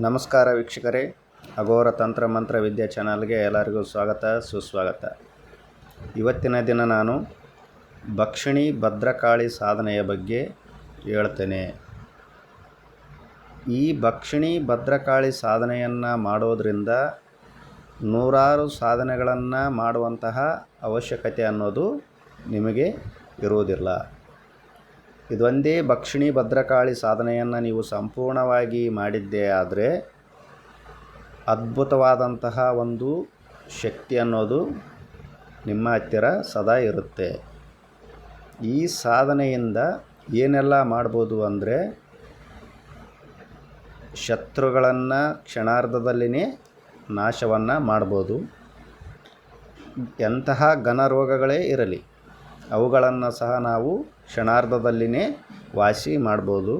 ನಮಸ್ಕಾರ ವೀಕ್ಷಕರೇ. ಅಘೋರ ತಂತ್ರ ಮಂತ್ರ ವಿದ್ಯಾ ಚಾನಲ್ಗೆ ಎಲ್ಲರಿಗೂ ಸ್ವಾಗತ, ಸುಸ್ವಾಗತ. ಇವತ್ತಿನ ದಿನ ನಾನು ಭಕ್ಷಿಣಿ ಭದ್ರಕಾಳಿ ಸಾಧನೆಯ ಬಗ್ಗೆ ಹೇಳ್ತೇನೆ. ಈ ಭಕ್ಷಿಣಿ ಭದ್ರಕಾಳಿ ಸಾಧನೆಯನ್ನು ಮಾಡೋದರಿಂದ ನೂರಾರು ಸಾಧನೆಗಳನ್ನು ಮಾಡುವಂತಹ ಅವಶ್ಯಕತೆ ಅನ್ನೋದು ನಿಮಗೆ ಇರುವುದಿಲ್ಲ. ಇದೊಂದೇ ಭಕ್ಷಿಣಿ ಭದ್ರಕಾಳಿ ಸಾಧನೆಯನ್ನು ನೀವು ಸಂಪೂರ್ಣವಾಗಿ ಮಾಡಿದ್ದೇ ಆದರೆ ಅದ್ಭುತವಾದಂತಹ ಒಂದು ಶಕ್ತಿ ಅನ್ನೋದು ನಿಮ್ಮ ಹತ್ತಿರ ಸದಾ ಇರುತ್ತೆ. ಈ ಸಾಧನೆಯಿಂದ ಏನೆಲ್ಲ ಮಾಡ್ಬೋದು ಅಂದರೆ ಶತ್ರುಗಳನ್ನು ಕ್ಷಣಾರ್ಧದಲ್ಲಿನೇ ನಾಶವನ್ನು ಮಾಡ್ಬೋದು. ಎಂತಹ ಘನ ರೋಗಗಳೇ ಇರಲಿ, ಅವುಗಳನ್ನು ಸಹ ನಾವು ಕ್ಷಣಾರ್ಧದಲ್ಲಿನೇ ವಾಸಿ ಮಾಡ್ಬೋದು.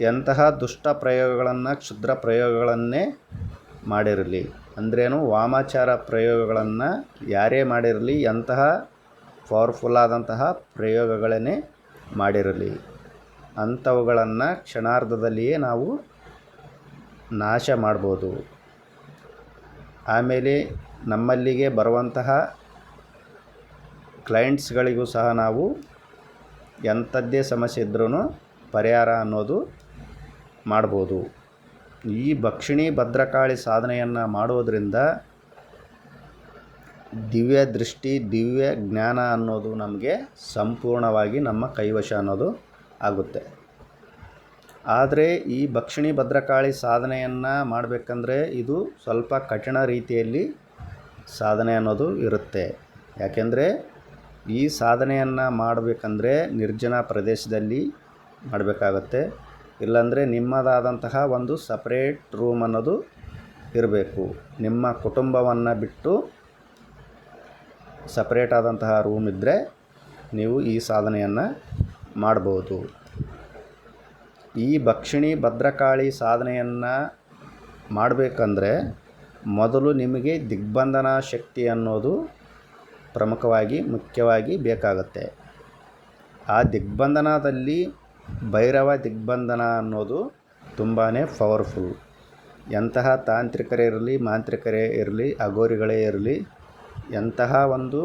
ಎಂತಹ ದುಷ್ಟ ಪ್ರಯೋಗಗಳನ್ನು ಕ್ಷುದ್ರ ಪ್ರಯೋಗಗಳನ್ನೇ ಮಾಡಿರಲಿ. ಅಂದ್ರೇನು, ವಾಮಾಚಾರ ಪ್ರಯೋಗಗಳನ್ನು ಯಾರೇ ಮಾಡಿರಲಿ, ಎಂತಹ ಪವರ್ಫುಲ್ ಆದಂತಹ ಪ್ರಯೋಗಗಳನ್ನೇ ಮಾಡಿರಲಿ. ಅಂಥವುಗಳನ್ನು ಕ್ಷಣಾರ್ಧದಲ್ಲಿಯೇ ನಾವು ನಾಶ ಮಾಡ್ಬೋದು. ಆಮೇಲೆ ನಮ್ಮಲ್ಲಿಗೆ ಬರುವಂತಹ ಕ್ಲೈಂಟ್ಸ್ಗಳಿಗೂ ಸಹ ನಾವು ಎಂಥದ್ದೇ ಸಮಸ್ಯೆ ಇದ್ರೂ ಪರಿಹಾರ ಅನ್ನೋದು ಮಾಡ್ಬೋದು. ಈ ಭಕ್ಷಿಣಿ ಭದ್ರಕಾಳಿ ಸಾಧನೆಯನ್ನು ಮಾಡೋದರಿಂದ ದಿವ್ಯ ದೃಷ್ಟಿ, ದಿವ್ಯ ಜ್ಞಾನ ಅನ್ನೋದು ನಮಗೆ ಸಂಪೂರ್ಣವಾಗಿ ನಮ್ಮ ಕೈವಶ ಅನ್ನೋದು ಆಗುತ್ತೆ. ಆದರೆ ಈ ಭಕ್ಷಿಣಿ ಭದ್ರಕಾಳಿ ಸಾಧನೆಯನ್ನು ಮಾಡಬೇಕಂದ್ರೆ ಇದು ಸ್ವಲ್ಪ ಕಠಿಣ ರೀತಿಯಲ್ಲಿ ಸಾಧನೆ ಅನ್ನೋದು ಇರುತ್ತೆ. ಯಾಕೆಂದರೆ ಈ ಸಾಧನೆಯನ್ನು ಮಾಡಬೇಕಂದ್ರೆ ನಿರ್ಜನ ಪ್ರದೇಶದಲ್ಲಿ ಮಾಡಬೇಕಾಗತ್ತೆ. ಇಲ್ಲಾಂದರೆ ನಿಮ್ಮದಾದಂತಹ ಒಂದು ಸಪ್ರೇಟ್ ರೂಮ್ ಅನ್ನೋದು ಇರಬೇಕು. ನಿಮ್ಮ ಕುಟುಂಬವನ್ನು ಬಿಟ್ಟು ಸಪ್ರೇಟ್ ಆದಂತಹ ರೂಮ್ ಇದ್ದರೆ ನೀವು ಈ ಸಾಧನೆಯನ್ನು ಮಾಡ್ಬೋದು. ಈ ಭಕ್ಷಿಣಿ ಭದ್ರಕಾಳಿ ಸಾಧನೆಯನ್ನು ಮಾಡಬೇಕಂದ್ರೆ ಮೊದಲು ನಿಮಗೆ ದಿಗ್ಬಂಧನ ಶಕ್ತಿ ಅನ್ನೋದು ಪ್ರಮುಖವಾಗಿ, ಮುಖ್ಯವಾಗಿ ಬೇಕಾಗುತ್ತೆ. ಆ ದಿಗ್ಬಂಧನದಲ್ಲಿ ಭೈರವ ದಿಗ್ಬಂಧನ ಅನ್ನೋದು ತುಂಬಾ ಪವರ್ಫುಲ್. ಎಂತಹ ತಾಂತ್ರಿಕರೇ ಇರಲಿ, ಮಾಂತ್ರಿಕರೇ ಇರಲಿ ಅಗೋರಿಗಳೇ ಇರಲಿ, ಎಂತಹ ಒಂದು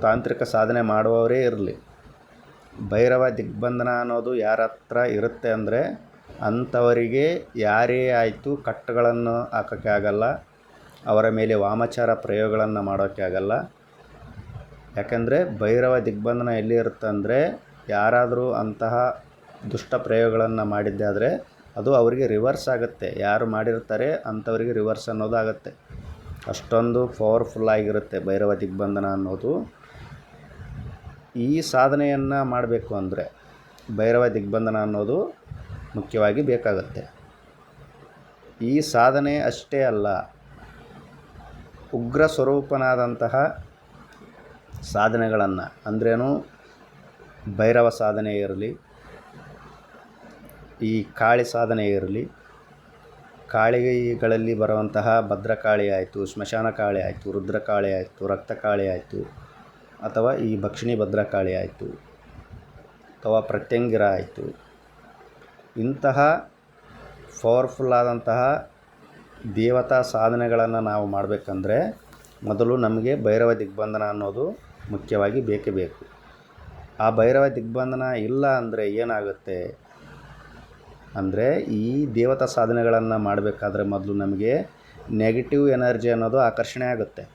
ತಾಂತ್ರಿಕ ಸಾಧನೆ ಮಾಡುವವರೇ ಇರಲಿ. ಭೈರವ ದಿಗ್ಬಂಧನ ಅನ್ನೋದು ಯಾರ ಹತ್ರ ಇರುತ್ತೆ ಅಂದರೆ ಅಂಥವರಿಗೆ ಯಾರೇ ಆಯಿತು ಕಟ್ಟುಗಳನ್ನು ಹಾಕೋಕ್ಕೆ ಆಗಲ್ಲ. ಅವರ ಮೇಲೆ ವಾಮಾಚಾರ ಪ್ರಯೋಗಗಳನ್ನು ಮಾಡೋಕ್ಕೆ ಆಗಲ್ಲ. ಯಾಕಂದರೆ ಭೈರವ ದಿಗ್ಬಂಧನ ಎಲ್ಲಿ ಇರುತ್ತೆ ಅಂದರೆ ಯಾರಾದರೂ ಅಂತಹ ದುಷ್ಟ ಪ್ರಯೋಗಗಳನ್ನು ಮಾಡಿದ್ದೆ ಆದರೆ ಅದು ಅವರಿಗೆ ರಿವರ್ಸ್ ಆಗುತ್ತೆ. ಯಾರು ಮಾಡಿರ್ತಾರೆ ಅಂಥವರಿಗೆ ರಿವರ್ಸ್ ಅನ್ನೋದಾಗುತ್ತೆ ಅಷ್ಟೊಂದು ಪವರ್ಫುಲ್ ಆಗಿರುತ್ತೆ ಭೈರವ ದಿಗ್ಬಂಧನ ಅನ್ನೋದು. ಈ ಸಾಧನೆಯನ್ನು ಮಾಡಬೇಕು ಅಂದರೆ ಭೈರವ ದಿಗ್ಬಂಧನ ಅನ್ನೋದು ಮುಖ್ಯವಾಗಿ ಬೇಕಾಗುತ್ತೆ. ಈ ಸಾಧನೆ ಅಷ್ಟೇ ಅಲ್ಲ ಉಗ್ರ ಸ್ವರೂಪನಾದಂತಹ ಸಾಧನೆಗಳನ್ನು, ಅಂದ್ರೇನು ಭೈರವ ಸಾಧನೆ ಇರಲಿ, ಈ ಕಾಳಿ ಸಾಧನೆ ಇರಲಿ, ಕಾಳಿಗಳಲ್ಲಿ ಬರುವಂತಹ ಭದ್ರಕಾಳಿ ಆಯಿತು, ಸ್ಮಶಾನ ಕಾಳಿ ಆಯಿತು ರುದ್ರಕಾಳಿ ಆಯಿತು ರಕ್ತಕಾಳಿ ಆಯಿತು, ಅಥವಾ ಈ ಭಕ್ಷಿಣಿ ಭದ್ರಕಾಳಿ ಆಯಿತು, ಅಥವಾ ಪ್ರತ್ಯಂಗಿರ ಆಯಿತು, ಇಂತಹ ಪವರ್ಫುಲ್ ಆದಂತಹ ದೇವತಾ ಸಾಧನೆಗಳನ್ನು ನಾವು ಮಾಡಬೇಕಂದ್ರೆ ಮೊದಲು ನಮಗೆ ಭೈರವ ದಿಗ್ಬಂಧನ ಅನ್ನೋದು ಮುಖ್ಯವಾಗಿ ಬೇಕೇ ಬೇಕು. ಆ ಭೈರವ ದಿಗ್ಬಂಧನ ಇಲ್ಲ ಅಂದರೆ ಏನಾಗುತ್ತೆ? ಅಂದರೆ ಈ ದೇವತಾ ಸಾಧನೆಗಳನ್ನು ಮಾಡಬೇಕಾದ್ರೆ ಮೊದಲು ನಮಗೆ ನೆಗೆಟಿವ್ ಎನರ್ಜಿ ಅನ್ನೋದು ಆಕರ್ಷಣೆ ಆಗುತ್ತೆ.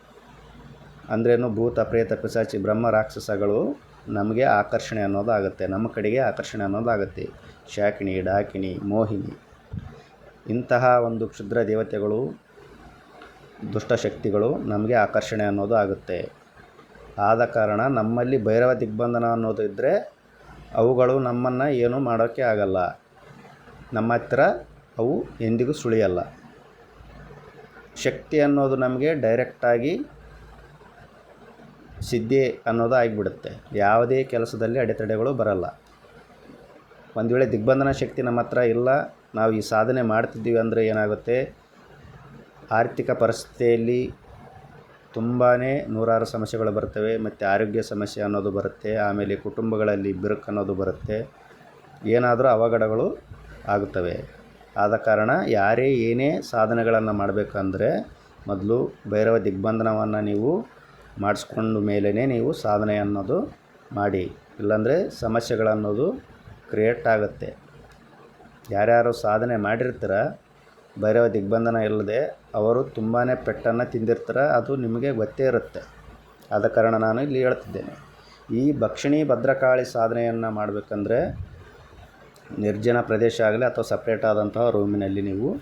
ಅಂದ್ರೇನು ಭೂತ, ಪ್ರೇತ ಪಿಸಾಚಿ ಬ್ರಹ್ಮ, ರಾಕ್ಷಸಗಳು ನಮಗೆ ಆಕರ್ಷಣೆ ಅನ್ನೋದು ಆಗುತ್ತೆ. ನಮ್ಮ ಕಡೆಗೆ ಆಕರ್ಷಣೆ ಅನ್ನೋದಾಗುತ್ತೆ ಶಾಕಿಣಿ ಡಾಕಿಣಿ ಮೋಹಿನಿ. ಇಂತಹ ಒಂದು ಕ್ಷುದ್ರ ದೇವತೆಗಳು ದುಷ್ಟಶಕ್ತಿಗಳು ನಮಗೆ ಆಕರ್ಷಣೆ ಅನ್ನೋದು ಆಗುತ್ತೆ. ಆದ ಕಾರಣ ನಮ್ಮಲ್ಲಿ ಭೈರವ ದಿಗ್ಬಂಧನ ಅನ್ನೋದು ಇದ್ದರೆ ಅವುಗಳು ನಮ್ಮನ್ನು ಏನೂ ಮಾಡೋಕ್ಕೆ ಆಗಲ್ಲ. ನಮ್ಮ ಹತ್ರ ಅವು ಎಂದಿಗೂ ಸುಳಿಯಲ್ಲ. ಶಕ್ತಿ ಅನ್ನೋದು ನಮಗೆ ಡೈರೆಕ್ಟಾಗಿ ಸಿದ್ಧಿ ಅನ್ನೋದು ಆಗಿಬಿಡುತ್ತೆ. ಯಾವುದೇ ಕೆಲಸದಲ್ಲಿ ಅಡೆತಡೆಗಳು ಬರಲ್ಲ. ಒಂದು ವೇಳೆ ದಿಗ್ಬಂಧನ ಶಕ್ತಿ ನಮ್ಮ ಹತ್ರ ಇಲ್ಲ ನಾವು ಈ ಸಾಧನೆ ಮಾಡ್ತಿದ್ದೀವಿ ಅಂದರೆ ಏನಾಗುತ್ತೆ? ಆರ್ಥಿಕ ಪರಿಸ್ಥಿತಿಯಲ್ಲಿ ತುಂಬಾ ನೂರಾರು ಸಮಸ್ಯೆಗಳು ಬರ್ತವೆ, ಮತ್ತು ಆರೋಗ್ಯ ಸಮಸ್ಯೆ ಅನ್ನೋದು ಬರುತ್ತೆ, ಆಮೇಲೆ ಕುಟುಂಬಗಳಲ್ಲಿ ಬಿರುಕು ಅನ್ನೋದು ಬರುತ್ತೆ. ಏನಾದರೂ ಅವಘಡಗಳು ಆಗುತ್ತವೆ. ಆದ ಕಾರಣ ಯಾರೇ ಏನೇ ಸಾಧನೆಗಳನ್ನು ಮಾಡಬೇಕಂದ್ರೆ ಮೊದಲು ಭೈರವ ದಿಗ್ಬಂಧನವನ್ನು ನೀವು ಮಾಡಿಸ್ಕೊಂಡ ಮೇಲೇ ನೀವು ಸಾಧನೆ ಅನ್ನೋದು ಮಾಡಿ. ಇಲ್ಲಾಂದರೆ ಸಮಸ್ಯೆಗಳನ್ನೋದು ಕ್ರಿಯೇಟ್ ಆಗುತ್ತೆ. ಯಾರ್ಯಾರು ಸಾಧನೆ ಮಾಡಿರ್ತೀರ, ಭೈರವ ದಿಗ್ಬಂಧನ ಇಲ್ಲದೆ ಅವರು ತುಂಬಾ ಪೆಟ್ಟನ್ನು ತಿಂದಿರ್ತಾರೆ, ಅದು ನಿಮಗೆ ಗೊತ್ತೇ ಇರುತ್ತೆ. ಆದ ಕಾರಣ ನಾನು ಇಲ್ಲಿ ಹೇಳ್ತಿದ್ದೇನೆ. ಈ ಭಕ್ಷಿಣಿ ಭದ್ರಕಾಳಿ ಸಾಧನೆಯನ್ನು ಮಾಡಬೇಕಂದ್ರೆ ನಿರ್ಜನ ಪ್ರದೇಶ ಆಗಲಿ ಅಥವಾ ಸಪ್ರೇಟ್ ಆದಂತಹ ರೂಮಿನಲ್ಲಿ ನೀವು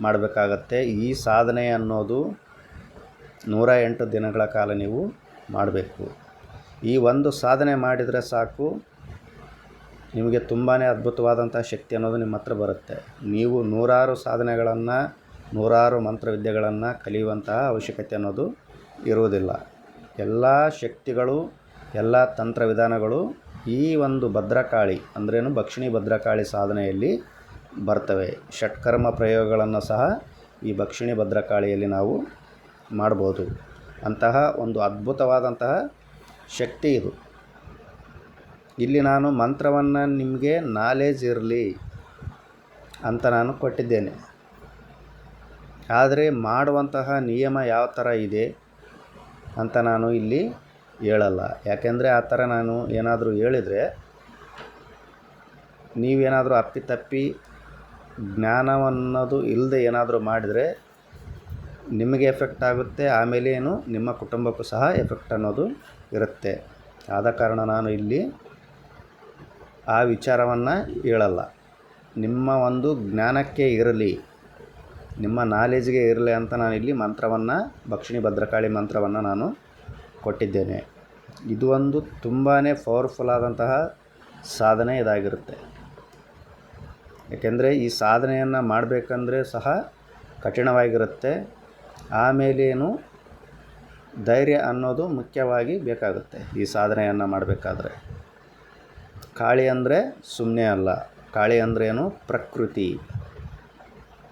ಮಾಡಬೇಕಾಗತ್ತೆ. ಈ ಸಾಧನೆ ಅನ್ನೋದು ನೂರ ಎಂಟು ದಿನಗಳ ಕಾಲ ನೀವು ಮಾಡಬೇಕು. ಈ ಒಂದು ಸಾಧನೆ ಮಾಡಿದರೆ ಸಾಕು. ನಿಮಗೆ ತುಂಬಾ ಅದ್ಭುತವಾದಂಥ ಶಕ್ತಿ ಅನ್ನೋದು ನಿಮ್ಮ ಹತ್ರ ಬರುತ್ತೆ. ನೀವು ನೂರಾರು ಸಾಧನೆಗಳನ್ನು, ನೂರಾರು ಮಂತ್ರವಿದ್ಯೆಗಳನ್ನು ಕಲಿಯುವಂತಹ ಅವಶ್ಯಕತೆ ಅನ್ನೋದು ಇರುವುದಿಲ್ಲ. ಎಲ್ಲ ಶಕ್ತಿಗಳು, ಎಲ್ಲ ತಂತ್ರ ವಿಧಾನಗಳು ಈ ಒಂದು ಭದ್ರಕಾಳಿ ಅಂದ್ರೇನು ಭಕ್ಷಿಣಿ ಭದ್ರಕಾಳಿ ಸಾಧನೆಯಲ್ಲಿ ಬರ್ತವೆ. ಷಟ್ಕರ್ಮ ಪ್ರಯೋಗಗಳನ್ನು ಸಹ ಈ ಭಕ್ಷಿಣಿ ಭದ್ರಕಾಳಿಯಲ್ಲಿ ನಾವು ಮಾಡ್ಬೋದು. ಅಂತಹ ಒಂದು ಅದ್ಭುತವಾದಂತಹ ಶಕ್ತಿ ಇದು. ಇಲ್ಲಿ ನಾನು ಮಂತ್ರವನ್ನು ನಿಮಗೆ ನಾಲೇಜ್ ಇರಲಿ ಅಂತ ನಾನು ಕೊಟ್ಟಿದ್ದೇನೆ. ಆದರೆ ಮಾಡುವಂತಹ ನಿಯಮ ಯಾವ ಥರ ಇದೆ ಅಂತ ನಾನು ಇಲ್ಲಿ ಹೇಳಲ್ಲ. ಯಾಕೆಂದರೆ ಆ ಥರ ನಾನು ಏನಾದರೂ ಹೇಳಿದರೆ ನೀವೇನಾದರೂ ಅಪ್ಪಿತಪ್ಪಿ ಜ್ಞಾನವನ್ನೋದು ಇಲ್ಲದೆ ಏನಾದರೂ ಮಾಡಿದರೆ ನಿಮಗೆ ಎಫೆಕ್ಟ್ ಆಗುತ್ತೆ ಆಮೇಲೆ ಏನು ನಿಮ್ಮ ಕುಟುಂಬಕ್ಕೂ ಸಹ ಎಫೆಕ್ಟ್ ಅನ್ನೋದು ಇರುತ್ತೆ. ಆದ ಕಾರಣ ನಾನು ಇಲ್ಲಿ ಆ ವಿಚಾರವನ್ನು ಹೇಳಲ್ಲ. ನಿಮ್ಮ ಒಂದು ಜ್ಞಾನಕ್ಕೆ ಇರಲಿ, ನಿಮ್ಮ ನಾಲೆಜ್ಗೆ ಇರಲಿ ಅಂತ ನಾನು ಇಲ್ಲಿ ಮಂತ್ರವನ್ನು, ಭಕ್ಷಿಣಿ ಭದ್ರಕಾಳಿ ಮಂತ್ರವನ್ನು ನಾನು ಕೊಟ್ಟಿದ್ದೇನೆ. ಇದು ಒಂದು ತುಂಬಾ ಪವರ್ಫುಲ್ ಆದಂತಹ ಸಾಧನೆ ಇದಾಗಿರುತ್ತೆ. ಏಕೆಂದರೆ ಈ ಸಾಧನೆಯನ್ನು ಮಾಡಬೇಕಂದ್ರೆ ಸಹ ಕಠಿಣವಾಗಿರುತ್ತೆ. ಆಮೇಲೇನು ಧೈರ್ಯ ಅನ್ನೋದು ಮುಖ್ಯವಾಗಿ ಬೇಕಾಗುತ್ತೆ ಈ ಸಾಧನೆಯನ್ನು ಮಾಡಬೇಕಾದ್ರೆ. ಕಾಳಿ ಅಂದರೆ ಸುಮ್ಮನೆ ಅಲ್ಲ. ಕಾಳಿ ಅಂದ್ರೇನು ಪ್ರಕೃತಿ.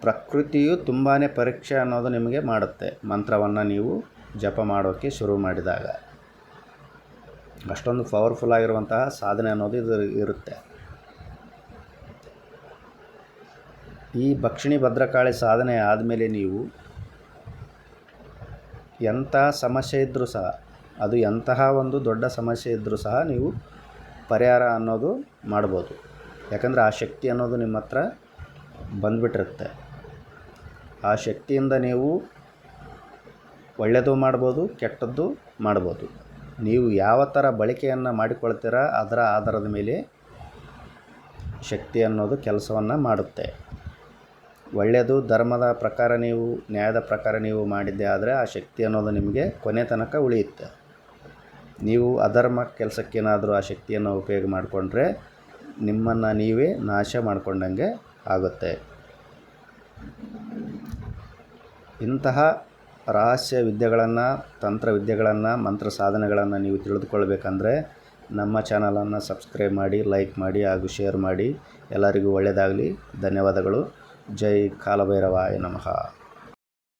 ಪ್ರಕೃತಿಯು ತುಂಬಾ ಪರೀಕ್ಷೆ ಅನ್ನೋದು ನಿಮಗೆ ಮಾಡುತ್ತೆ. ಮಂತ್ರವನ್ನು ನೀವು ಜಪ ಮಾಡೋಕ್ಕೆ ಶುರು ಮಾಡಿದಾಗ. ಅಷ್ಟೊಂದು ಪವರ್ಫುಲ್ ಆಗಿರುವಂತಹ ಸಾಧನೆ ಅನ್ನೋದು ಇದು ಇರುತ್ತೆ. ಈ ಭಕ್ಷಿಣಿ ಭದ್ರಕಾಳಿ ಸಾಧನೆ ಆದಮೇಲೆ ನೀವು ಎಂತಹ ಸಮಸ್ಯೆ ಇದ್ದರೂ ಸಹ, ಅದು ಎಂತಹ ಒಂದು ದೊಡ್ಡ ಸಮಸ್ಯೆ ಇದ್ದರೂ ಸಹ ನೀವು ಪರಿಹಾರ ಅನ್ನೋದು ಮಾಡ್ಬೋದು. ಯಾಕಂದರೆ ಆ ಶಕ್ತಿ ಅನ್ನೋದು ನಿಮ್ಮ ಹತ್ರ ಬಂದುಬಿಟ್ಟಿರುತ್ತೆ. ಆ ಶಕ್ತಿಯಿಂದ ನೀವು ಒಳ್ಳೆಯದು ಮಾಡ್ಬೋದು, ಕೆಟ್ಟದ್ದು ಮಾಡ್ಬೋದು. ನೀವು ಯಾವ ಥರ ಬಳಕೆಯನ್ನು ಮಾಡಿಕೊಳ್ತೀರ, ಅದರ ಆಧಾರದ ಮೇಲೆ ಶಕ್ತಿ ಅನ್ನೋದು ಕೆಲಸವನ್ನು ಮಾಡುತ್ತೆ. ಒಳ್ಳೆಯದು ಧರ್ಮದ ಪ್ರಕಾರ ನೀವು, ನ್ಯಾಯದ ಪ್ರಕಾರ ನೀವು ಮಾಡಿದ್ದೆ ಆದರೆ ಆ ಶಕ್ತಿ ಅನ್ನೋದು ನಿಮಗೆ ಕೊನೆ ತನಕ ಉಳಿಯುತ್ತೆ. ನೀವು ಅಧರ್ಮ ಕೆಲಸಕ್ಕೇನಾದರೂ ಆ ಶಕ್ತಿಯನ್ನು ಉಪಯೋಗ ಮಾಡಿಕೊಂಡ್ರೆ ನಿಮ್ಮನ್ನು ನೀವೇ ನಾಶ ಮಾಡಿಕೊಂಡಂಗೆ ಆಗುತ್ತೆ. ಇಂತಹ ರಹಸ್ಯ ವಿದ್ಯೆಗಳನ್ನು, ತಂತ್ರ ವಿದ್ಯೆಗಳನ್ನು, ಮಂತ್ರ ಸಾಧನೆಗಳನ್ನು ನೀವು ತಿಳಿದುಕೊಳ್ಬೇಕಂದ್ರೆ ನಮ್ಮ ಚಾನಲನ್ನು ಸಬ್ಸ್ಕ್ರೈಬ್ ಮಾಡಿ, ಲೈಕ್ ಮಾಡಿ ಹಾಗೂ ಶೇರ್ ಮಾಡಿ. ಎಲ್ಲರಿಗೂ ಒಳ್ಳೆಯದಾಗಲಿ. ಧನ್ಯವಾದಗಳು. ಜೈ ಕಾಲಭೈರವಾಯ ನಮಃ.